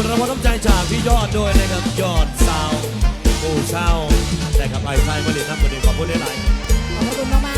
คุณรางวัลน้ำใจจากพี่ยอดด้วยนะครับยอดสาวผู้เช่าแต่ครับไอ้ชายมาเรียนน้ำมาเรียนขอบคุณหลายขอบคุณมากๆ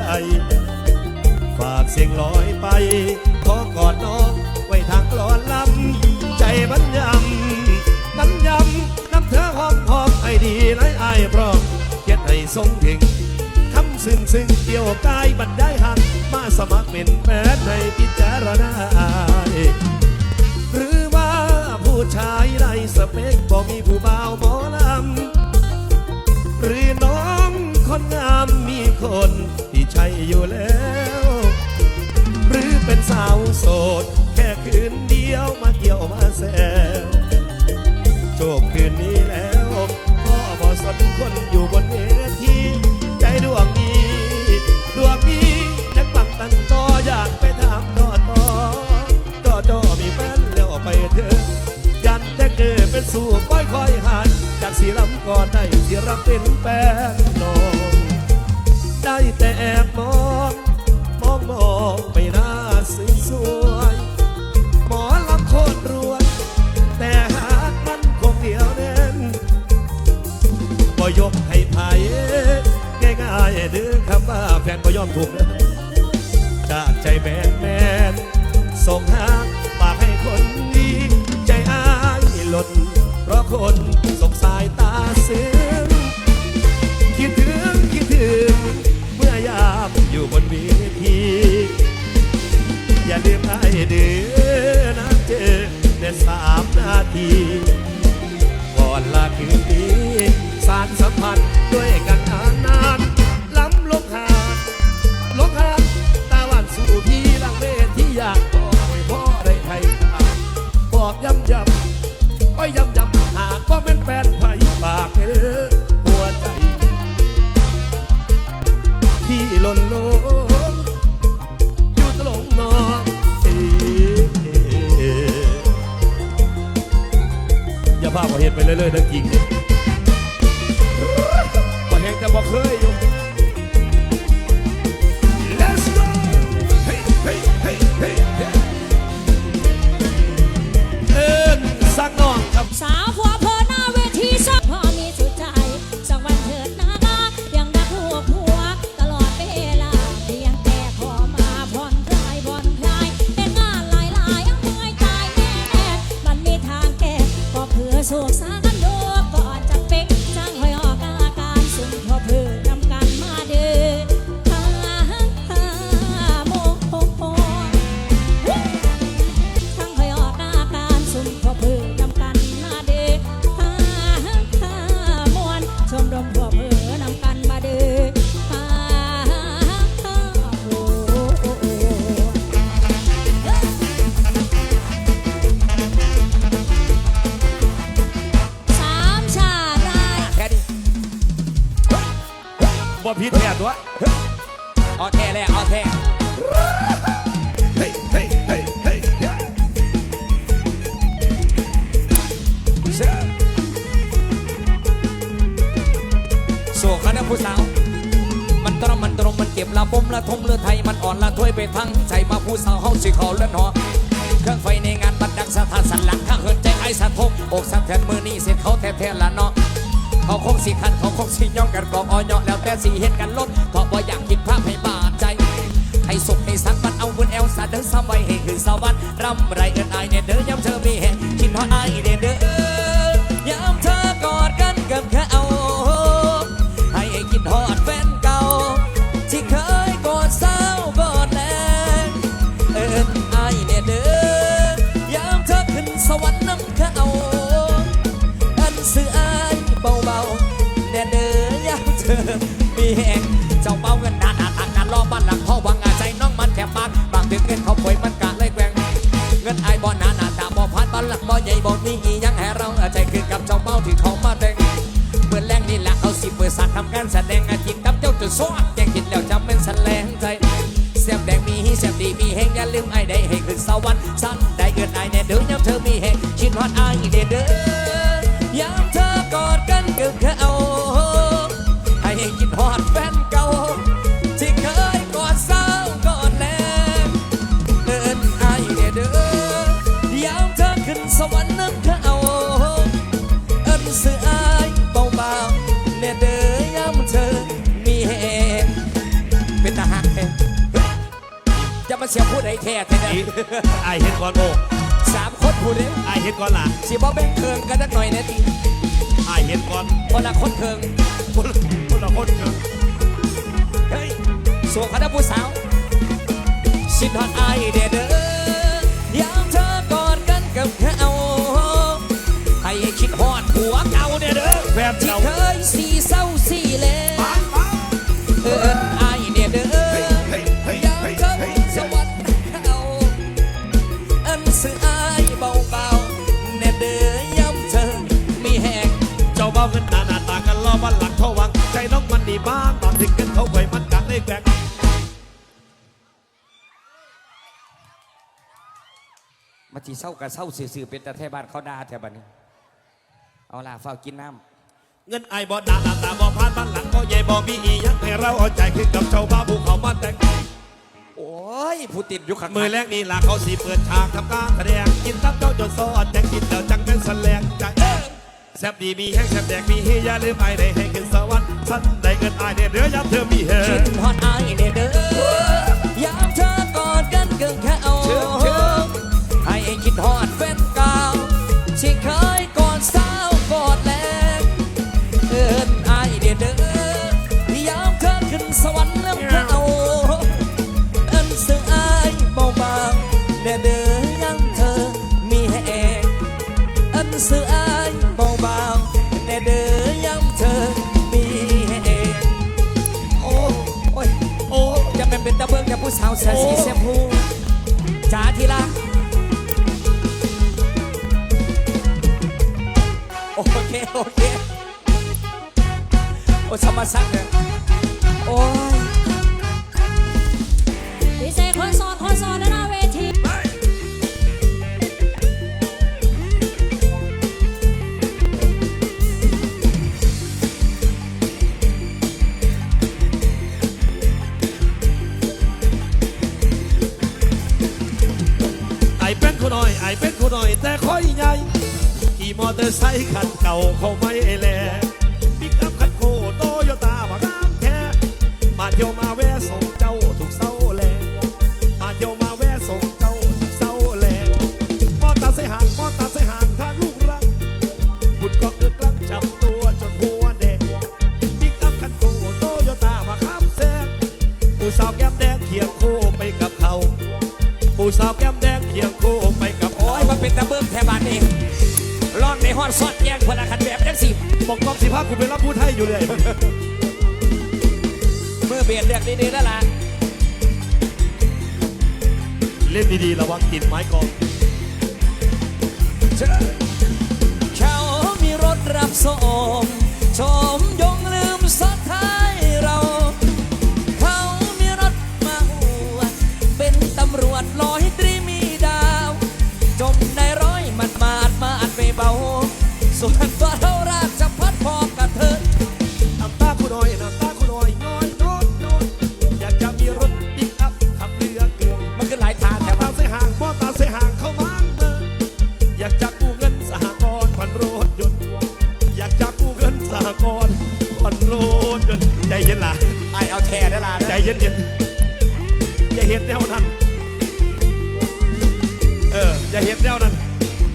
ใจ ฝากเสียงลอยไป ขอกอดน้องไว้ทางกลอนลำ ใจบันยำบันยำน้ำเธอหอมหอมไอดีไรไอพร้อมเก็ยให้ทรงถึงคำซึ่งซึ่งเดียวกายบันได้หัก มาสมัครเป็นแฟนในพิจารณาหรือว่าผู้ชายไรสเปกบอกมีผู้ ยู่แล้ว หรือเป็นสาวโสด แค่คืนเดียวมาเกี่ยวมาแซวโชคคืนนี้แล้วพ่อบอสนคนอยู่บนเวทีใจดวงดีดวงดีนักปังตันจออยากไปถามต่อต่อต่อจอมีแฟนแล้วไปเถอะยันแต่เกิดเป็นสู่ป้อยคอยหันจากสีลำก่อนได้ที่รักเป็นแฟนนอง ได้แต่แอบมอง มองมองไปหน้าสวยสวยหมอลำโคตรรวย แต่หากมันคงเดียวแน่นบ่ยกให้ไผ่ง่ายง่ายเดื้อคำว่าแฟนบ่ยอมถูกจากใจแมนแมนส่งหาปากให้คนดีใจอายหล่นเพราะคนสงสายตาเสื่อมคิดถึงคิดถึง ยามอยู่บนเวที อย่าลืมให้เดือนะเจอในสามนาทีก่อนลาคืนนี้สารสัมพันธ์ อย่าพาว่าเห็นไปเรื่อยๆนะจริงว่าเห็นแต่บอกเคยอยู่ Let's go hey hey hey hey hey เอิ้นสักน้องครับสาวผัว ผู้สาว มันตรมมันตรงมันเก็บละปมละทมเลือไทยมันอ่อนละถ้วยไปทั้งใจมาผู้สาวเฮาสิขาเลื่อนหอเครื่องไฟในงานบันดังสถานสันหลังข้างเหินใจไอ้สะทกอกสักแทนมือนี่เสร็จเขาแท้ๆละเนาะเขาคงสิคันเขาคงสิย่องกันกองออยแล้วแต่สิเห็นกันลดเพราะว่าอยากคิดภาพให้บาดใจให้สุขให้สักมันเอาบนแอลสาเดินซ้ำไว้ให้คือสวรรค์รำไรเอินไอเนี่ยเด้อยามเธอมีแห่งคิดฮอดไอายเนี่ยเด้อ ถึงเงินเขาป่วยมันกะเลยแกว่งเงินไอ้บ่หนาหนาตาบ่พันบ้านหลักบ่ใหญ่บ่มีอี มาเสียพูดไอ้แท้แท้อีไอายเห็นก่อนโอ้สามคนพูดเด้ไอายเห็นก่อนล่ะสิบ่แบ่งเคิงกันสักหน่อยนะทีไอายเห็นก่อนคนละคนเคิงคนละคนละคนเถอะเฮ้ยส่วนคณะผู้สาวสิทอดไอายเด้อ มาทีเศร้ากับเศร้าสื่อๆเป็นแต่แทบ้านเขาด่าแทบันนี้ เอาล่ะเฝ้ากินน้เงินไอายบ่หนาหนาตาบ่ผ่านบ้านหลังก็ใหญ่บ่มีอีหยังให้เราเอาใจขึ้นกับเจ้าบ้าภูเขามาแต่งำโอ้ยผู้ติดอยู่ข้างๆมือแรกนี่ล่ะเขาสีเปิดฉากทำการแสดงกินทับเจ้าจนซอดแจงกินแล้วจังเป็นแสลงใจเออแซบดีมีแห้งแซบแดกมีเฮียอย่าลืมไอ้ได้ให้ขึ้นสวรรค์ฉันได้เงินไอ้เนี่ยเดือยับเธอมีเฮคิดฮอดอายเด้อเด้อยามเธอกอดกันเกินแค่เอา ให้ เค โอเค โอ้สมาสักเนี่ยโอ้ยดีเซคนสอนคนสอนนะหน้าเวทีไอเป็นคนหน้อยไอเป็นคนหน้อย แต่ค่อยใหญ่ มอเตอร์ไซค์คันเก่าเขาไม่แลปิกอัพคันโคโตโยต้าบางามแท้มาเที่ยวมาแวะส่งเจ้าทุกเสาแลมาเที่ยวมาแวะส่งเจ้าทุกเสาแลมอเตอร์ไซค์หางมอเตอร์ไซค์หางทางลูกรักบุดก็เกิดกลังจับตัวจนหัวแดงปิกอัพคันโคโตโยต้ามาข้ามแซงผู้สาวแก้มแดงเคียงคู่ไปกับเขาผู้สาวแก้มแดงเคียงคู่ไปกับโอ้ยมันเป็นตะเบิ้งแถวบ้านนี่ร้อนในห้ อดซอดแยงพลังขันแบบจังสิบอกกองสิภาพกูเป็นรับพูดให้อยู่เลยเมื่อเบียดเรียกดีๆแล้วล่ะเล่นดีๆระวังติดไม้กองเขามีรถรับส่ง เอาแทได้ละใจเย็นเย็นๆอย่าเห็นแนวนั้นเอออย่าเห็นแนวนั้น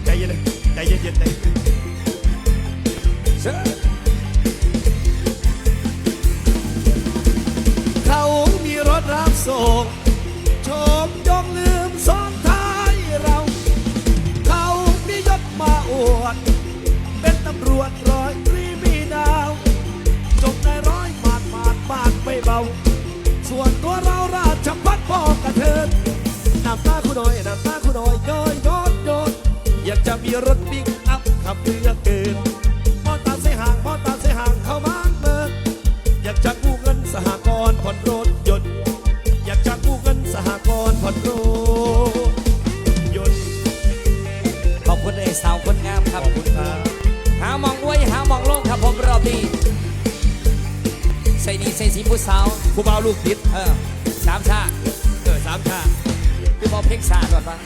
ใจเย็นๆใจเย็นเย็นๆใจเย็นเขามีรถรับส่ง มีรถบิ๊กอัพขับเรือเกินมอตอร์ไซค์ห่างมอตอร์ไซค์ห่างเข้ามาเมินอยากจะกู้เงินสหกรณ์ผ่อนรถยนต์ อยากจะกู้เงินสหกรณ์ผ่อนรถยนต์ขอบคุณไอ้สาวคนงามครับขอบคุณครับหามองไว้หามองลงครับผมรอบนี้ใส่ดีใส่สีผู้สาวผู้บ่าวลูกติดเออสามชาเออสามชาติคือบอกเพลงสาดก่อนปะ